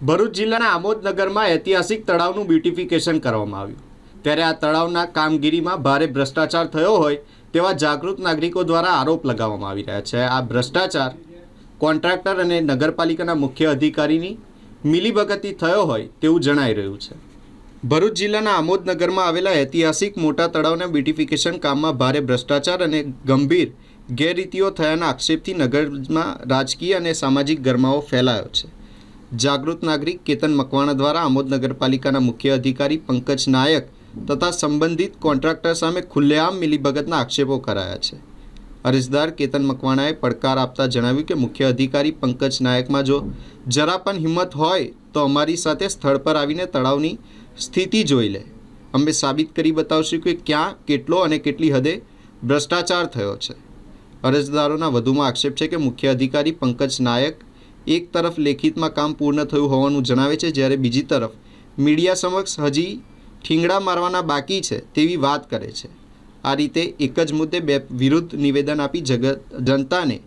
ભરૂચ જિલ્લાના આમોદનગરમાં ઐતિહાસિક તળાવનું બ્યુટિફિકેશન કરવામાં આવ્યું. ત્યારે આ તળાવના કામગીરીમાં ભારે ભ્રષ્ટાચાર થયો હોય તેવા જાગૃત નાગરિકો દ્વારા આરોપ લગાવવામાં આવી રહ્યા છે. આ ભ્રષ્ટાચાર કોન્ટ્રાક્ટર અને નગરપાલિકાના મુખ્ય અધિકારીની મિલીભગતથી થયો હોય તેવું જણાઈ રહ્યું છે. ભરૂચ જિલ્લાના આમોદનગરમાં આવેલા ઐતિહાસિક મોટા તળાવના બ્યુટિફિકેશન કામમાં ભારે ભ્રષ્ટાચાર અને ગંભીર ગેરરીતિઓ થયાના આક્ષેપથી નગરમાં રાજકીય અને સામાજિક ગરમાવો ફેલાયો છે. જાગૃત નાગરિક કેતન મકવાણા દ્વારા આમોદ નગરપાલિકાના મુખ્ય અધિકારી પંકજ નાયક તથા સંબંધિત કોન્ટ્રાક્ટર સામે ખુલ્લેઆમ મિલીભગતના આક્ષેપો કરાયા છે. અરજદાર કેતન મકવાણાએ પડકાર આપતા જણાવ્યું કે મુખ્ય અધિકારી પંકજ નાયકમાં જો જરા પણ હિંમત હોય તો અમારી સાથે સ્થળ પર આવીને તળાવની સ્થિતિ જોઈ લે. અમે સાબિત કરી બતાવશું કે ક્યાં, કેટલો અને કેટલી હદે ભ્રષ્ટાચાર થયો છે. અરજદારોના વધુમાં આક્ષેપ છે કે મુખ્ય અધિકારી પંકજ નાયક એક તરફ લેખિતમાં કામ પૂર્ણ થયું હોવાનું જણાવે છે, જ્યારે બીજી તરફ મીડિયા સમક્ષ હજી ઠીંગડા મારવાના બાકી છે તેવી વાત કરે છે. આ રીતે એક જ મુદ્દે બે વિરુદ્ધ નિવેદન આપી જગત જનતાને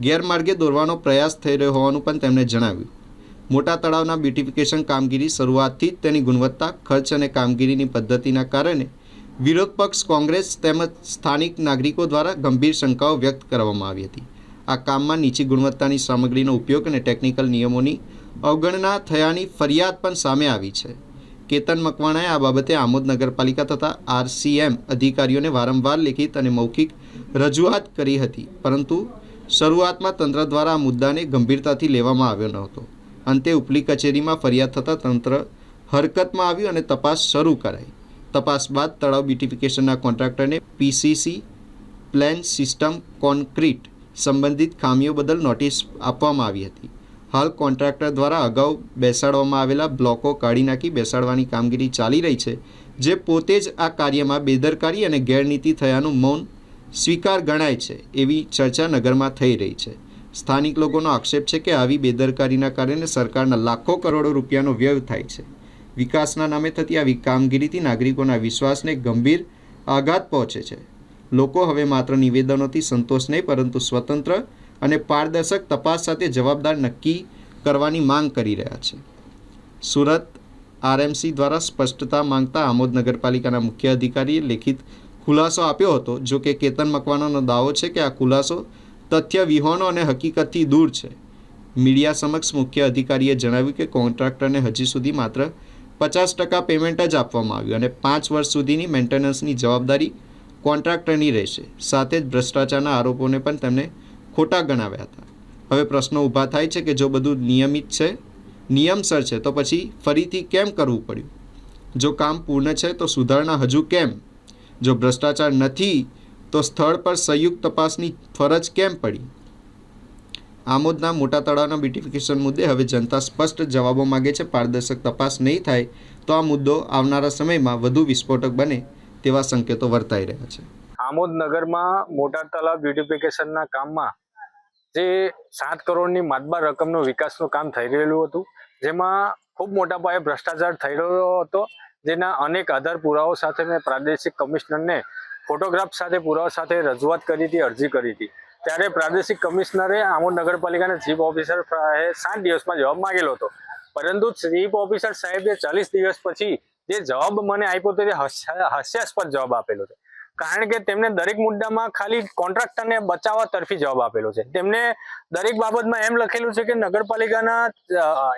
ગેરમાર્ગે દોરવાનો પ્રયાસ થઈ રહ્યો હોવાનું પણ તેમણે જણાવ્યું. મોટા તળાવના બ્યુટિફિકેશન કામગીરી શરૂઆતથી જ તેની ગુણવત્તા, ખર્ચ અને કામગીરીની પદ્ધતિના કારણે વિરોધ પક્ષ કોંગ્રેસ તેમજ સ્થાનિક નાગરિકો દ્વારા ગંભીર શંકાઓ વ્યક્ત કરવામાં આવી હતી. આ કામમાં નીચી ગુણવત્તાની સામગ્રીનો ઉપયોગ અને ટેકનિકલ નિયમોની અવગણના થયાની ફરિયાદ પણ સામે આવી છે. કેતન મકવાણાએ આ બાબતે આમોદ નગરપાલિકા તથા આરસીએમ અધિકારીઓને વારંવાર લેખિત અને મૌખિક રજૂઆત કરી હતી, પરંતુ શરૂઆતમાં તંત્ર દ્વારા આ મુદ્દાને ગંભીરતાથી લેવામાં આવ્યો ન હતો અંતે ઉપલી કચેરીમાં ફરિયાદ થતાં તંત્ર હરકતમાં આવ્યું અને તપાસ શરૂ કરાઈ. તપાસ બાદ તળાવ બ્યુટિફિકેશનના કોન્ટ્રાક્ટરને પીસીસી પ્લેન સિસ્ટમ કોન્ક્રીટ સંબંધિત ખામીઓ બદલ નોટિસ આપવામાં આવી હતી. હાલ કોન્ટ્રાક્ટર દ્વારા અગાઉ બેસાડવામાં આવેલા બ્લોકો કાઢી નાખી બેસાડવાની કામગીરી ચાલી રહી છે, જે પોતે જ આ કાર્યમાં બેદરકારી અને ગેરનીતિ થયાનું મૌન સ્વીકાર ગણાય છે એવી ચર્ચા નગરમાં થઈ રહી છે. સ્થાનિક લોકોનો આક્ષેપ છે કે આવી બેદરકારીના કારણે સરકારના લાખો કરોડો રૂપિયાનો વ્યય થાય છે. વિકાસના નામે થતી આવી કામગીરીથી નાગરિકોના વિશ્વાસને ગંભીર આઘાત પહોંચે છે. લોકો હવે માત્ર નિવેદનોથી સંતોષ નહીં, પરંતુ સ્વતંત્ર અને પારદર્શક તપાસ સાથે જવાબદાર નક્કી કરવાની માંગ કરી રહ્યા છે. સુરત આરએમસી દ્વારા સ્પષ્ટતા માંગતા આમોદ નગરપાલિકાના મુખ્ય અધિકારીએ લેખિત ખુલાસો આપ્યો હતો, જો કે કેતન મકવાણાનો દાવો છે કે આ ખુલાસો તથ્ય, વિહોણો અને હકીકતથી દૂર છે. મીડિયા સમક્ષ મુખ્ય અધિકારીએ જણાવ્યું કે કોન્ટ્રાક્ટરને હજી સુધી માત્ર પચાસ ટકા પેમેન્ટ જ આપવામાં આવ્યું અને પાંચ વર્ષ સુધીની મેન્ટેનન્સની જવાબદારી કોન્ટ્રાક્ટરની રહેશે. સાથે જ ભ્રષ્ટાચારના આરોપોને પણ તેમણે ખોટા ગણાવ્યા હતા. હવે પ્રશ્નો ઊભા થાય છે કે જો બધું નિયમિત છે, નિયમસર છે, તો પછી ફરીથી કેમ કરવું પડ્યું? જો કામ પૂર્ણ છે, તો સુધારણા હજુ કેમ? જો ભ્રષ્ટાચાર નથી, તો સ્થળ પર સંયુક્ત તપાસની ફરજ કેમ પડી? આમોદના મોટા તળાવના બ્યુટિફિકેશન મુદ્દે હવે જનતા સ્પષ્ટ જવાબો માગે છે. પારદર્શક તપાસ નહીં થાય, તો આ મુદ્દો આવનારા સમયમાં વધુ વિસ્ફોટક બને તેવા સંકેતો વર્તાઈ રહ્યા છે. આમોદ નગરમાં મોટા તળાવ બ્યુટિફિકેશનના કામમાં જે સાત કરોડની માતબાર રકમનું વિકાસનું કામ થઈ રહેલું હતું, જેમાં ખૂબ મોટા પાયે ભ્રષ્ટાચાર થઈ રહ્યો હતો, જેના અનેક આધાર પુરાવો સાથે મેં પ્રાદેશિક કમિશનરને ફોટોગ્રાફ સાથે પુરાવા સાથે રજૂઆત કરી હતી, અરજી કરી હતી. ત્યારે પ્રાદેશિક કમિશનરે આમોદ નગરપાલિકાના ચીફ ઓફિસર સાત દિવસમાં જવાબ માંગેલો હતો. પરંતુ ચીફ ઓફિસર સાહેબે ચાલીસ દિવસ પછી જે જવાબ મને આપ્યો તો તે હાસ્ય- હાસ્યાસ્પદ જવાબ આપેલો છે. કારણ કે તેમને દરેક મુદ્દામાં ખાલી કોન્ટ્રાક્ટરને બચાવવા તરફી જવાબ આપેલો છે. તેમને દરેક બાબતમાં એમ લખેલું છે કે નગરપાલિકાના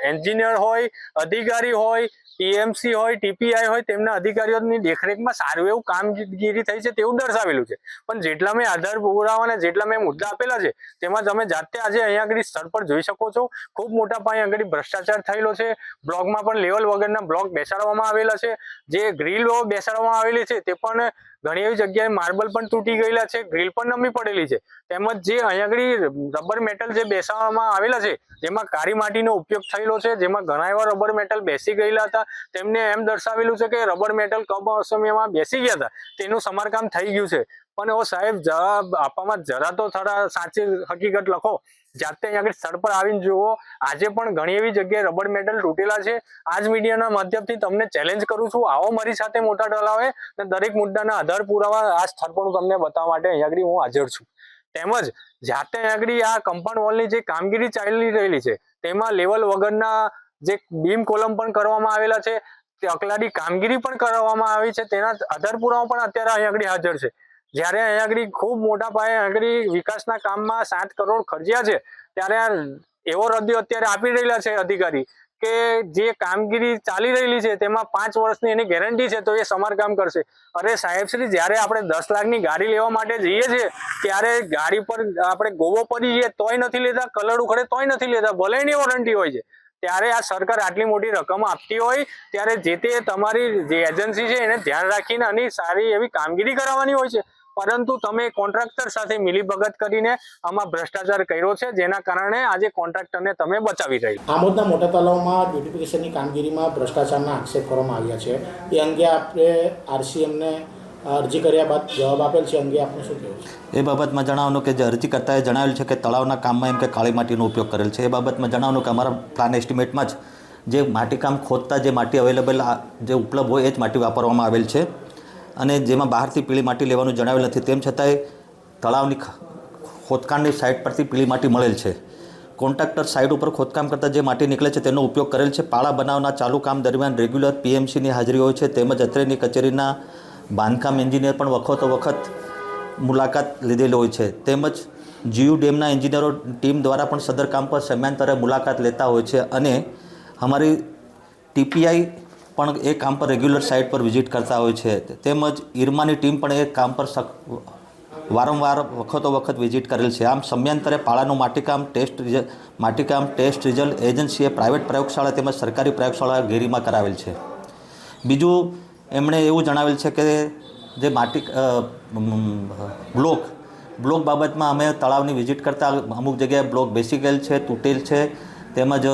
એન્જિનિયર હોય, અધિકારી હોય ટીએમસી હોય ટીપીઆઈ હોય, તેમના અધિકારીઓની દેખરેખમાં સારું એવું કામગીરી થઈ છે તેવું દર્શાવેલું છે. પણ જેટલા મેં આધાર પુરાવા અને જેટલા મેં મુદ્દા આપેલા છે, તેમાં તમે જાતે આજે અહીંયા આગળ સ્થળ પર જોઈ શકો છો. ખૂબ મોટા પાયે આગળ ભ્રષ્ટાચાર થયેલો છે. બ્લોકમાં પણ લેવલ વગરના બ્લોક બેસાડવામાં આવેલા છે. જે ગ્રીલો બેસાડવામાં આવેલી છે, તે પણ ઘણી એવી જગ્યાએ માર્બલ પણ તૂટી ગયેલા છે. ગ્રીલ પણ નમી પડેલી છે. તેમજ જે અહીંયા રબર મેટલ જે બેસાડવામાં આવેલા છે, જેમાં કાળી માટીનો ઉપયોગ થયેલો છે, જેમાં ઘણા એવા રબર મેટલ બેસી ગયેલા હતા. તેમને એમ દર્શાવેલું છે કે રબર મેટલ અસમયમાં બેસી ગયા હતા. તેનું સમારકામ થઈ ગયું છે. પણ ઓ સાહેબ, જવાબ આપવામાં જરા તો થોડા સાચી હકીકત લખો. જાતે અહીંયા આગળ સ્થળ પર આવીને જુઓ. આજે પણ ઘણી એવી જગ્યાએ રબર મેડલ તૂટેલા છે. આજ મીડિયાના માધ્યમથી તમને ચેલેન્જ કરું છું. આવો મારી સાથે મોટા તળાવે અને દરેક મુદ્દાના આધાર પુરાવા આ સ્થળ પર તમને બતાવવા માટે અહીંયા આગળ હું હાજર છું. તેમજ જાતે આગળ આ કમ્પાઉન્ડ વોલની જે કામગીરી ચાલી રહેલી છે, તેમાં લેવલ વગરના જે બીમ કોલમ પણ કરવામાં આવેલા છે, તે અકલાડી કામગીરી પણ કરવામાં આવી છે, તેના આધાર પુરાવા પણ અત્યારે અહીં આગળ હાજર છે. જ્યારે અહીં આગળ ખૂબ મોટા પાયે આગળ વિકાસના કામમાં સાત કરોડ ખર્ચ્યા છે, ત્યારે એવો રદ્યો અત્યારે આપી રહેલા છે અધિકારી કે જે કામગીરી ચાલી રહેલી છે, તેમાં પાંચ વર્ષની એની ગેરંટી છે, તો એ સમારકામ કરશે. અરે સાહેબ, શ્રી, જ્યારે આપણે દસ લાખની ગાડી લેવા માટે જઈએ છીએ, ત્યારે ગાડી પર આપણે ગોવો પડી જઈએ તોય નથી લેતા, કલર ઉખડે તોય નથી લેતા, ભલે એની વોરંટી હોય છે. ત્યારે આ સરકાર આટલી મોટી રકમ આપતી હોય, ત્યારે જે તે તમારી જે એજન્સી છે એને ધ્યાન રાખીને આની સારી એવી કામગીરી કરાવવાની હોય છે. પરંતુ તમે કોન્ટ્રાક્ટર સાથે મિલીભગત કરીને આમાં ભ્રષ્ટાચાર કર્યો છે, જેના કારણે આજે કોન્ટ્રાક્ટરને તમે બચાવી રહી આમોદના મોટા તલાવમાં બ્યુટિફિકેશનની કામગીરીમાં ભ્રષ્ટાચારના આક્ષેપ કરવામાં આવ્યા છે. એ અંગે આપણે આરસીએમને અરજી કર્યા બાદ જવાબ આપેલ છે એ અંગે આપનું શું કહેવું એ બાબતમાં જણાવવાનું કે જે અરજીકર્તાએ જણાવેલ છે કે તળાવના કામમાં એમ કે કાળી માટીનો ઉપયોગ કરેલ છે. એ બાબતમાં જણાવવાનું કે અમારા પ્લાન એસ્ટિમેટમાં જ જે માટીકામ ખોદતા જે માટી અવેલેબલ જે ઉપલબ્ધ હોય એ જ માટી વાપરવામાં આવેલ છે અને જેમાં બહારથી પીળી માટી લેવાનું જણાવેલ નથી. તેમ છતાંય તળાવની ખોદકામની સાઇટ પરથી પીળી માટી મળેલ છે. કોન્ટ્રાક્ટર સાઇટ ઉપર ખોદકામ કરતાં જે માટી નીકળે છે તેનો ઉપયોગ કરેલ છે. પાળા બનાવના ચાલુ કામ દરમિયાન રેગ્યુલર પીએમસીની હાજરી હોય છે. તેમજ અત્રેની કચેરીના બાંધકામ એન્જિનિયર પણ વખતો વખત મુલાકાત લીધેલી હોય છે. તેમજ જીયુ ડેમના એન્જિનિયરો ટીમ દ્વારા પણ સદર કામ પર સમયાંતરે મુલાકાત લેતા હોય છે અને અમારી ટીપીઆઈ પણ એ કામ પર રેગ્યુલર સાઇટ પર વિઝિટ કરતા હોય છે. તેમજ ઈરમાની ટીમ પણ એ કામ પર વારંવાર વખતો વખત વિઝિટ કરેલ છે. આમ સમયાંતરે પાળાનું માટીકામ ટેસ્ટ રિઝલ્ટ માટીકામ ટેસ્ટ રિઝલ્ટ એજન્સીએ પ્રાઇવેટ પ્રયોગશાળા તેમજ સરકારી પ્રયોગશાળા ગેરીમાં કરાવેલ છે. બીજું એમણે એવું જણાવેલ છે કે જે માટી બ્લોક બ્લોક બાબતમાં અમે તળાવની વિઝિટ કરતાં, અમુક જગ્યાએ બ્લોક બેસી ગયેલ છે, તૂટેલ છે, તેમજ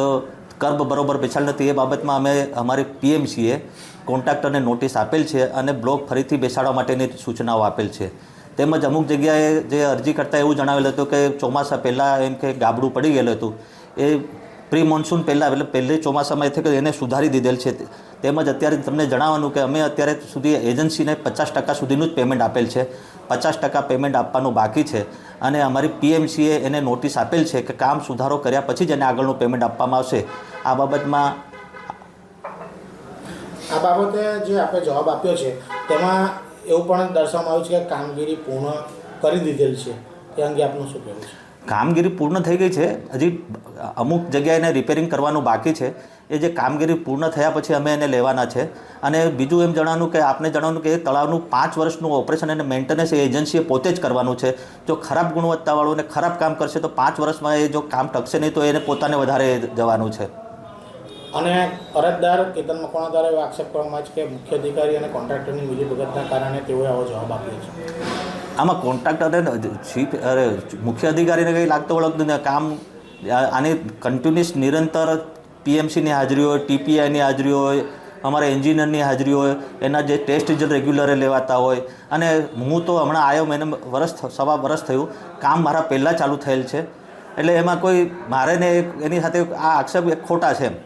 કર્બ બરોબર બેસાડ નથી, એ બાબતમાં અમે અમારી પીએમસીએ કોન્ટ્રાક્ટરને નોટિસ આપેલ છે અને બ્લોક ફરીથી બેસાડવા માટેની સૂચનાઓ આપેલ છે. તેમજ અમુક જગ્યાએ જે અરજી કરતાં એવું જણાવેલ હતું કે ચોમાસા પહેલાં એમ કે ગાબડું પડી ગયેલું હતું, એ પ્રી મોન્સૂન પહેલાં, એટલે પહેલી ચોમાસામાં એ થઈ કે એને સુધારી દીધેલ છે. તેમજ અત્યારે તમને જણાવવાનું કે અમે અત્યારે સુધી એજન્સીને પચાસ ટકા સુધીનું જ પેમેન્ટ આપેલ છે. પચાસ ટકા પેમેન્ટ આપવાનું બાકી છે. અને અમારી પીએમસીએ એને નોટિસ આપેલ છે કે કામ સુધારો કર્યા પછી જ એને આગળનું પેમેન્ટ આપવામાં આવશે. આ બાબતમાં આ બાબતે જે આપણે જવાબ આપ્યો છે, તેમાં એવું પણ દર્શાવવામાં આવ્યું છે કે કામગીરી પૂર્ણ કરી દીધેલ છે. તે અંગે આપનું શું કહેવું છે? કામગીરી પૂર્ણ થઈ ગઈ છે. હજી અમુક જગ્યાએ એને રિપેરિંગ કરવાનું બાકી છે. એ જે કામગીરી પૂર્ણ થયા પછી અમે એને લેવાના છે. અને બીજું એમ જણાવવાનું કે આપને જણાવવાનું કે એ તળાવનું પાંચ વર્ષનું ઓપરેશન અને મેન્ટેનન્સ એ એજન્સીએ પોતે જ કરવાનું છે. જો ખરાબ ગુણવત્તાવાળું અને ખરાબ કામ કરશે તો પાંચ વર્ષમાં એ જો કામ ટકશે નહીં તો એને પોતાને વધારે જવાનું છે. અને અરજદાર કેતન મકવાણા દ્વારા એવો આક્ષેપ કરવામાં છે કે મુખ્ય અધિકારી અને કોન્ટ્રાક્ટરની મિલીભગતના કારણે તેઓએ આવો જવાબ આપ્યો છે. આમાં કોન્ટ્રાક્ટર ચીફ અરે મુખ્ય અધિકારીને કંઈ લાગતો વળગતું નથી? કામ આની કન્ટિન્યુઅસ નિરંતર પીએમસીની હાજરી હોય, ટીપીઆઈની હાજરી હોય, અમારા એન્જિનિયરની હાજરી હોય, એના જે ટેસ્ટ રિઝલ્ટ રેગ્યુલરે લેવાતા હોય. અને હું તો હમણાં આવ્યો મને વરસ સવા વરસ થયું, કામ મારા પહેલાં ચાલુ થયેલ છે. એટલે એમાં કોઈ, મારે ને એની સાથે આ આક્ષેપ એક ખોટા છે એમ.